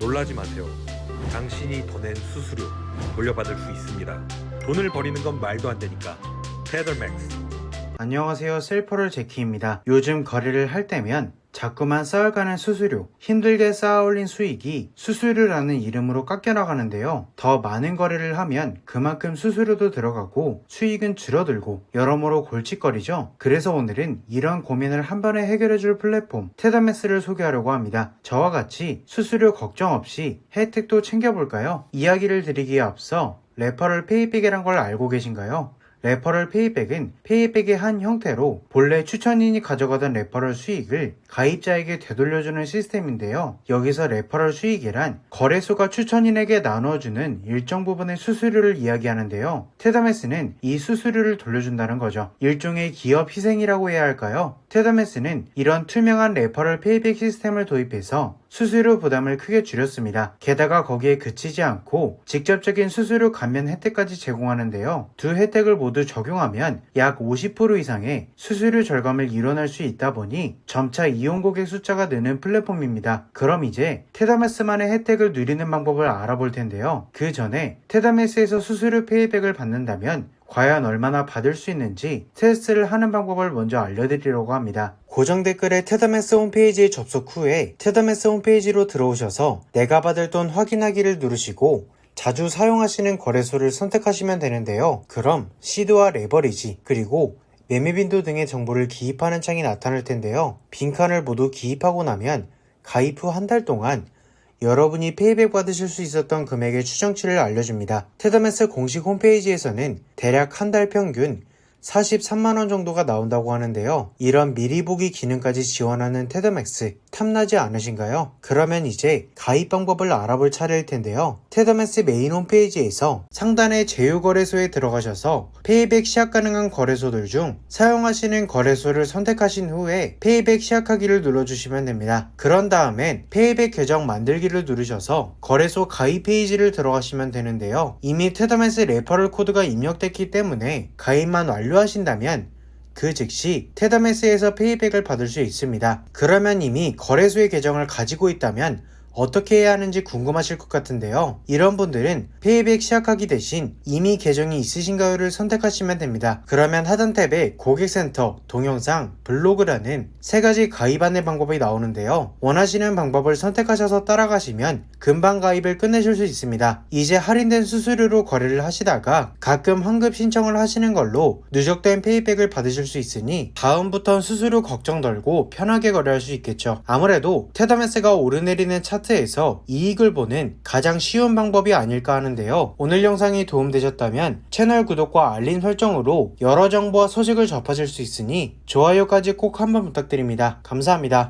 놀라지 마세요. 당신이 더 낸 수수료 돌려받을 수 있습니다. 돈을 버리는 건 말도 안 되니까. 테더맥스. 안녕하세요. 셀퍼럴 제키입니다. 요즘 거래를 할 때면 자꾸만 쌓아가는 수수료, 힘들게 쌓아올린 수익이 수수료라는 이름으로 깎여나가는데요. 더 많은 거래를 하면 그만큼 수수료도 들어가고 수익은 줄어들고 여러모로 골칫거리죠. 그래서 오늘은 이런 고민을 한 번에 해결해줄 플랫폼 테다메스를 소개하려고 합니다. 저와 같이 수수료 걱정 없이 혜택도 챙겨볼까요? 이야기를 드리기에 앞서 레퍼럴 페이백이란 걸 알고 계신가요? 레퍼럴 페이백은 페이백의 한 형태로 본래 추천인이 가져가던 레퍼럴 수익을 가입자에게 되돌려주는 시스템인데요. 여기서 레퍼럴 수익이란 거래소가 추천인에게 나눠주는 일정 부분의 수수료를 이야기하는데요. 테다메스는 이 수수료를 돌려준다는 거죠. 일종의 기업 희생이라고 해야 할까요? 테다메스는 이런 투명한 레퍼럴 페이백 시스템을 도입해서 수수료 부담을 크게 줄였습니다. 게다가 거기에 그치지 않고 직접적인 수수료 감면 혜택까지 제공하는데요. 두 혜택을 모두 적용하면 약 50% 이상의 수수료 절감을 이뤄낼 수 있다 보니 점차 이용 고객 숫자가 느는 플랫폼입니다. 그럼 이제 테다메스만의 혜택을 누리는 방법을 알아볼 텐데요. 그 전에 테다메스에서 수수료 페이백을 받는다면 과연 얼마나 받을 수 있는지 테스트를 하는 방법을 먼저 알려드리려고 합니다. 고정 댓글에 테다메스 홈페이지에 접속 후에 테다메스 홈페이지로 들어오셔서 내가 받을 돈 확인하기를 누르시고 자주 사용하시는 거래소를 선택하시면 되는데요. 그럼 시드와 레버리지 그리고 매매 빈도 등의 정보를 기입하는 창이 나타날 텐데요. 빈칸을 모두 기입하고 나면 가입 후 한 달 동안 여러분이 페이백 받으실 수 있었던 금액의 추정치를 알려줍니다. 테더메스 공식 홈페이지에서는 대략 한 달 평균 43만원 정도가 나온다고 하는데요. 이런 미리 보기 기능까지 지원하는 테더맥스 탐나지 않으신가요? 그러면 이제 가입 방법을 알아볼 차례일 텐데요. 테더맥스 메인 홈페이지에서 상단의 제휴거래소에 들어가셔서 페이백 시약 가능한 거래소들 중 사용하시는 거래소를 선택하신 후에 페이백 시작하기를 눌러주시면 됩니다. 그런 다음엔 페이백 계정 만들기를 누르셔서 거래소 가입 페이지를 들어가시면 되는데요. 이미 테더맥스 레퍼럴 코드가 입력됐기 때문에 가입만 완료하신다면 그 즉시 테더메스에서 페이백을 받을 수 있습니다. 그러면 이미 거래소의 계정을 가지고 있다면 어떻게 해야 하는지 궁금하실 것 같은데요. 이런 분들은 페이백 시작하기 대신 이미 계정이 있으신가요를 선택하시면 됩니다. 그러면 하단 탭에 고객센터, 동영상, 블로그라는 세 가지 가입 안내 방법이 나오는데요. 원하시는 방법을 선택하셔서 따라가시면 금방 가입을 끝내실 수 있습니다. 이제 할인된 수수료로 거래를 하시다가 가끔 환급 신청을 하시는 걸로 누적된 페이백을 받으실 수 있으니 다음부턴 수수료 걱정 덜고 편하게 거래할 수 있겠죠. 아무래도 테더메스가 오르내리는 차트에서 이익을 보는 가장 쉬운 방법이 아닐까 하는데요. 오늘 영상이 도움되셨다면 채널 구독과 알림 설정으로 여러 정보와 소식을 접하실 수 있으니 좋아요까지 꼭 한번 부탁드립니다. 감사합니다.